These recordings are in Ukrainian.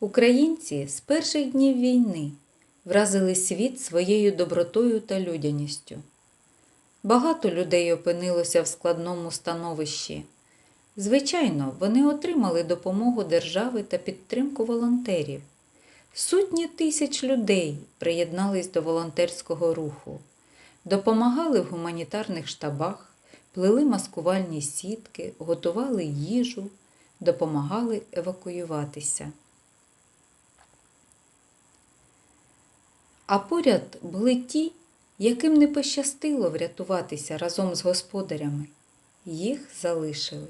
Українці з перших днів війни вразили світ своєю добротою та людяністю. Багато людей опинилося в складному становищі. Звичайно, вони отримали допомогу держави та підтримку волонтерів. Сотні тисяч людей приєднались до волонтерського руху, допомагали в гуманітарних штабах, плели маскувальні сітки, готували їжу, допомагали евакуюватися. А поряд були ті, яким не пощастило врятуватися разом з господарями. Їх залишили.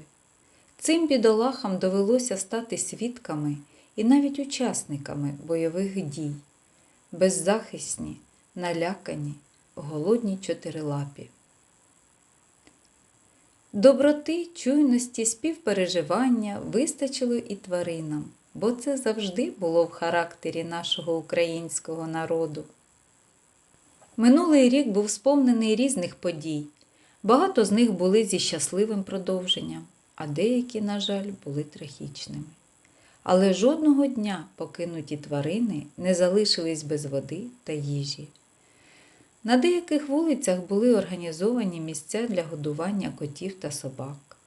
Цим бідолахам довелося стати свідками і навіть учасниками бойових дій, беззахисні, налякані, голодні чотирилапі. Доброти, чуйності, співпереживання вистачило і тваринам, бо це завжди було в характері нашого українського народу. Минулий рік був сповнений різних подій. Багато з них були зі щасливим продовженням, а деякі, на жаль, були трагічними. Але жодного дня покинуті тварини не залишились без води та їжі. На деяких вулицях були організовані місця для годування котів та собак.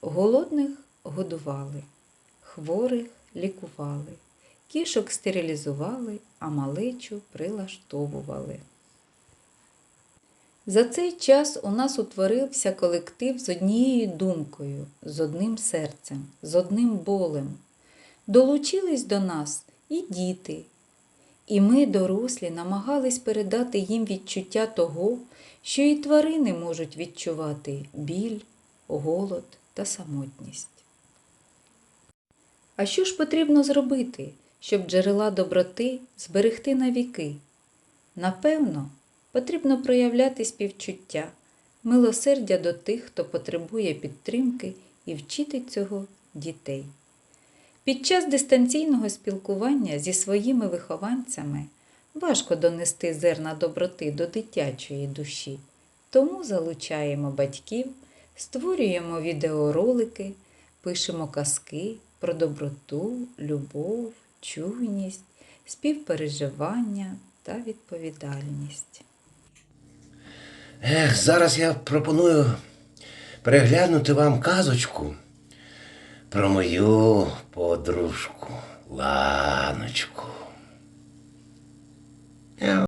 Голодних годували, хворих лікували, кішок стерилізували, а малечу прилаштовували. За цей час у нас утворився колектив з однією думкою, з одним серцем, з одним болем. Долучились до нас і діти. І ми, дорослі, намагались передати їм відчуття того, що і тварини можуть відчувати біль, голод та самотність. А що ж потрібно зробити, щоб джерела доброти зберегти на віки? Напевно, потрібно проявляти співчуття, милосердя до тих, хто потребує підтримки і вчити цього дітей. Під час дистанційного спілкування зі своїми вихованцями важко донести зерна доброти до дитячої душі, тому залучаємо батьків, створюємо відеоролики, пишемо казки про доброту, любов, чуйність, співпереживання та відповідальність. Ех, зараз я пропоную переглянути вам казочку про мою подружку Ланочку.